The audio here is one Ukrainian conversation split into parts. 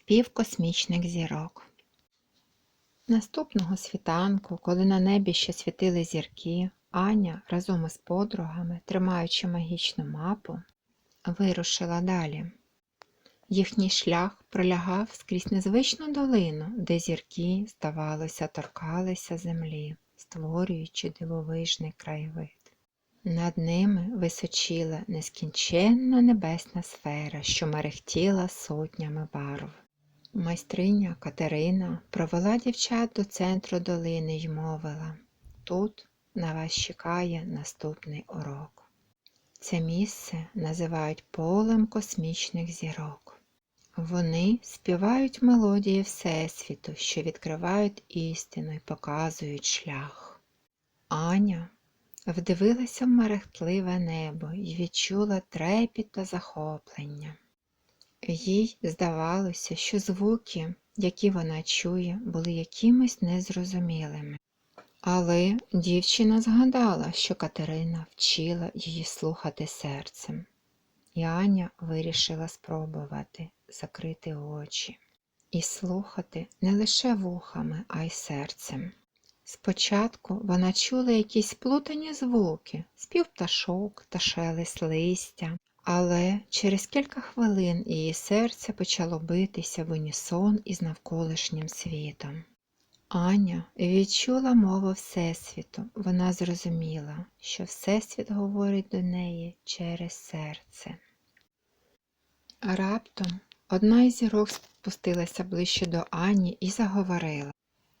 Спів космічних зірок. Наступного світанку, коли на небі ще світили зірки, Аня разом із подругами, тримаючи магічну мапу, вирушила далі. Їхній шлях пролягав скрізь незвичну долину, де зірки, здавалося, торкалися землі, створюючи дивовижний краєвид. Над ними височіла нескінченна небесна сфера, що мерехтіла сотнями барв. Майстриня Катерина провела дівчат до центру долини й мовила тут на вас чекає наступний урок. Це місце називають полем космічних зірок. Вони співають мелодії Всесвіту, що відкривають істину і показують шлях. Аня вдивилася в мерехтливе небо і відчула трепіт та захоплення. Їй здавалося, що звуки, які вона чує, були якимось незрозумілими. Але дівчина згадала, що Катерина вчила її слухати серцем, і Аня вирішила спробувати закрити очі і слухати не лише вухами, а й серцем. Спочатку вона чула якісь сплутані звуки, спів пташок та шелест листя, але через кілька хвилин її серце почало битися в унісон із навколишнім світом. Аня відчула мову Всесвіту. Вона зрозуміла, що Всесвіт говорить до неї через серце. Раптом одна із зірок спустилася ближче до Ані і заговорила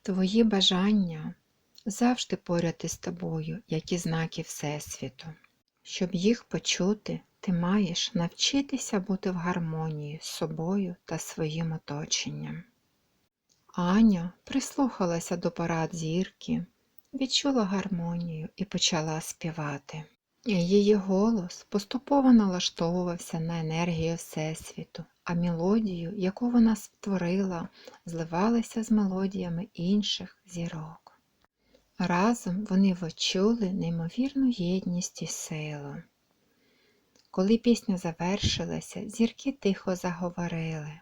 Твої бажання завжди поряд із тобою, як і знаки Всесвіту. Щоб їх почути, ти маєш навчитися бути в гармонії з собою та своїм оточенням. Аня прислухалася до порад зірки, відчула гармонію і почала співати. Її голос поступово налаштовувався на енергію Всесвіту, а мелодію, яку вона створила, зливалася з мелодіями інших зірок. Разом вони відчули неймовірну єдність і силу. Коли пісня завершилася, зірки тихо заговорили.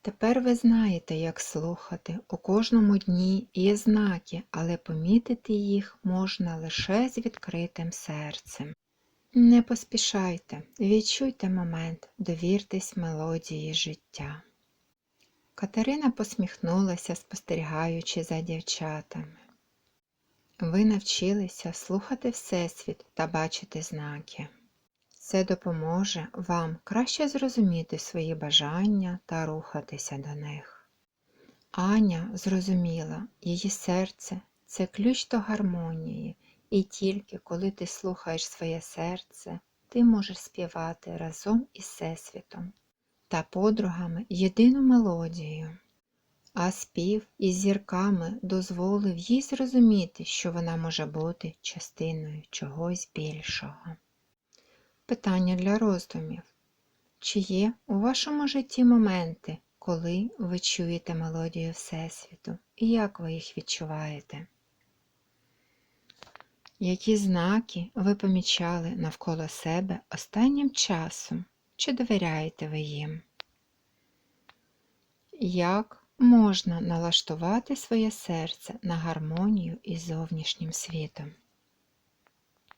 Тепер ви знаєте, як слухати. У кожному дні є знаки, але помітити їх можна лише з відкритим серцем. Не поспішайте, відчуйте момент, довіртесь мелодії життя. Катерина посміхнулася, спостерігаючи за дівчатами. Ви навчилися слухати Всесвіт та бачити знаки. Це допоможе вам краще зрозуміти свої бажання та рухатися до них. Аня зрозуміла, її серце це ключ до гармонії, і тільки коли ти слухаєш своє серце, ти можеш співати разом із Всесвітом та подругами єдину мелодію. А спів із зірками дозволив їй зрозуміти, що вона може бути частиною чогось більшого. Питання для роздумів. Чи є у вашому житті моменти, коли ви чуєте мелодію Всесвіту і як ви їх відчуваєте? Які знаки ви помічали навколо себе останнім часом? Чи довіряєте ви їм? Як можна налаштувати своє серце на гармонію із зовнішнім світом?